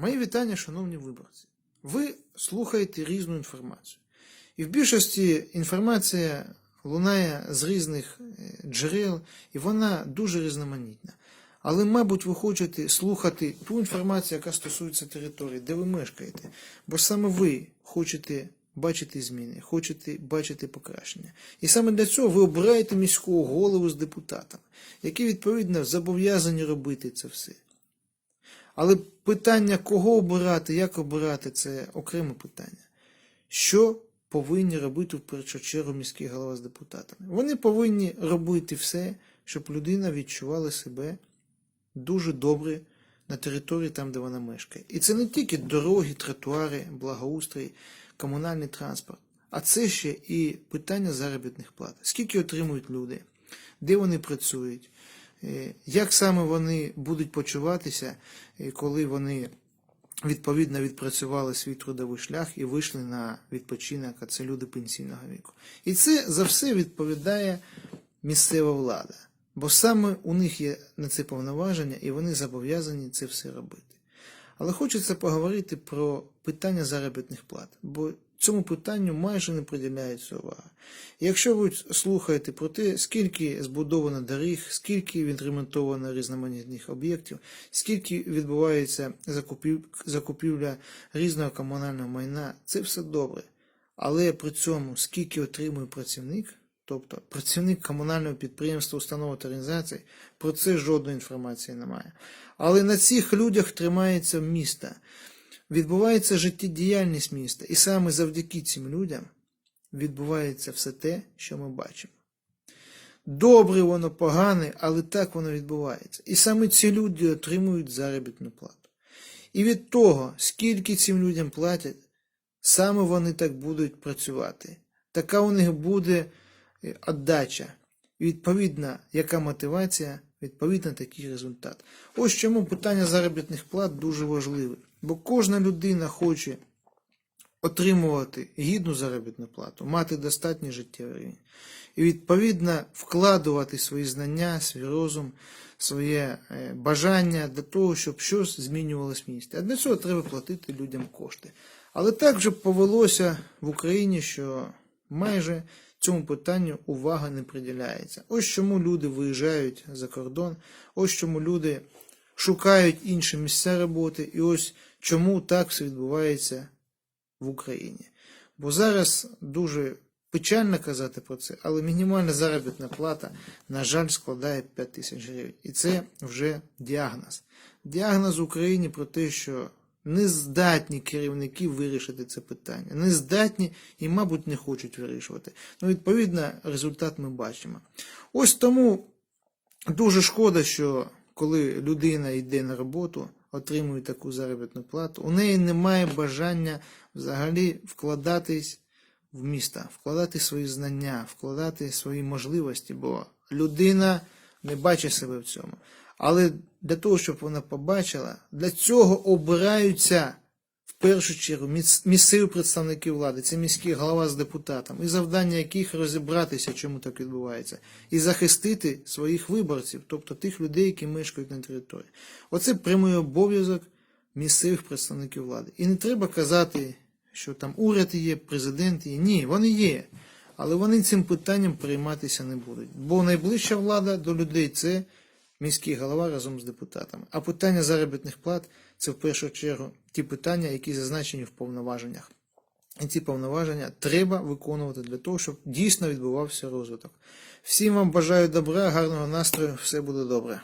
Мої вітання, шановні виборці. Ви слухаєте різну інформацію. І в більшості інформація лунає з різних е, джерел, і вона дуже різноманітна. Але, мабуть, ви хочете слухати ту інформацію, яка стосується території, де ви мешкаєте. Бо саме ви хочете бачити зміни, хочете бачити покращення. І саме для цього ви обираєте міського голову з депутатами, які, відповідно, зобов'язані робити це все. Але питання, кого обирати, як обирати, це окреме питання. Що повинні робити в першу чергу міський голова з депутатами? Вони повинні робити все, щоб людина відчувала себе дуже добре на території там, де вона мешкає. І це не тільки дороги, тротуари, благоустрій, комунальний транспорт, а це ще і питання заробітних плат. Скільки отримують люди, де вони працюють, як саме вони будуть почуватися, е, коли вони відповідно відпрацювали свій трудовий шлях і вийшли на відпочинок, а це люди пенсійного віку. І це за все відповідає місцева влада. Бо саме у них є на це повноваження, і вони зобов'язані це все робити. Але хочеться поговорити про питання заробітних плат, бо цьому питанню майже не приділяється увага. Якщо ви слухаєте про те, скільки збудовано доріг, скільки відремонтовано різноманітних об'єктів, скільки відбувається закупів- закупівля різного комунального майна, це все добре. Але при цьому скільки отримує працівник, тобто працівник комунального підприємства, установи та організацій, про це жодної інформації немає. Але на цих людях тримається місто, відбувається життєдіяльність міста, і саме завдяки цим людям відбувається все те, що ми бачимо. Добре воно, погане, але так воно відбувається. І саме ці люди отримують заробітну плату. І від того, скільки цим людям платять, саме вони так будуть працювати. Така у них буде е, отдача. І відповідна, яка мотивація, відповідно такий результат. Ось чому питання заробітних плат дуже важливе. Бо кожна людина хоче отримувати гідну заробітну плату, мати достатній життєвий рівень. І відповідно вкладувати свої знання, свій розум, своє е, бажання для того, щоб щось змінювалося в місті. А для цього треба платити людям кошти. Але так вже повелося в Україні, що майже цьому питанню увага не приділяється. Ось чому люди виїжджають за кордон, ось чому люди шукають інші місця роботи, і ось чому так все відбувається в Україні. Бо зараз дуже печально казати про це, але мінімальна заробітна плата, на жаль, складає 5 тисяч гривень. І це вже діагноз. Діагноз в Україні про те, що не здатні керівники вирішити це питання. Не здатні і, мабуть, не хочуть вирішувати. Ну, відповідно, результат ми бачимо. Ось тому дуже шкода, що коли людина йде на роботу, отримує таку заробітну плату, у неї немає бажання взагалі вкладатись в місто, вкладати свої знання, вкладати свої можливості, бо людина не бачить себе в цьому. Але для того, щоб вона побачила, для цього обираються в першу чергу міс- місцеві представники влади, це міський голова з депутатом, і завдання яких розібратися, чому так відбувається, і захистити своїх виборців, тобто тих людей, які мешкають на території. Оце прямий обов'язок місцевих представників влади. І не треба казати, що там уряд є, президент є. Ні, вони є. Але вони цим питанням прийматися не будуть. Бо найближча влада до людей це міський голова разом з депутатами. А питання заробітних плат це в першу чергу ті питання, які зазначені в повноваженнях. І ці повноваження треба виконувати для того, щоб дійсно відбувався розвиток. Всім вам бажаю добра, гарного настрою, все буде добре.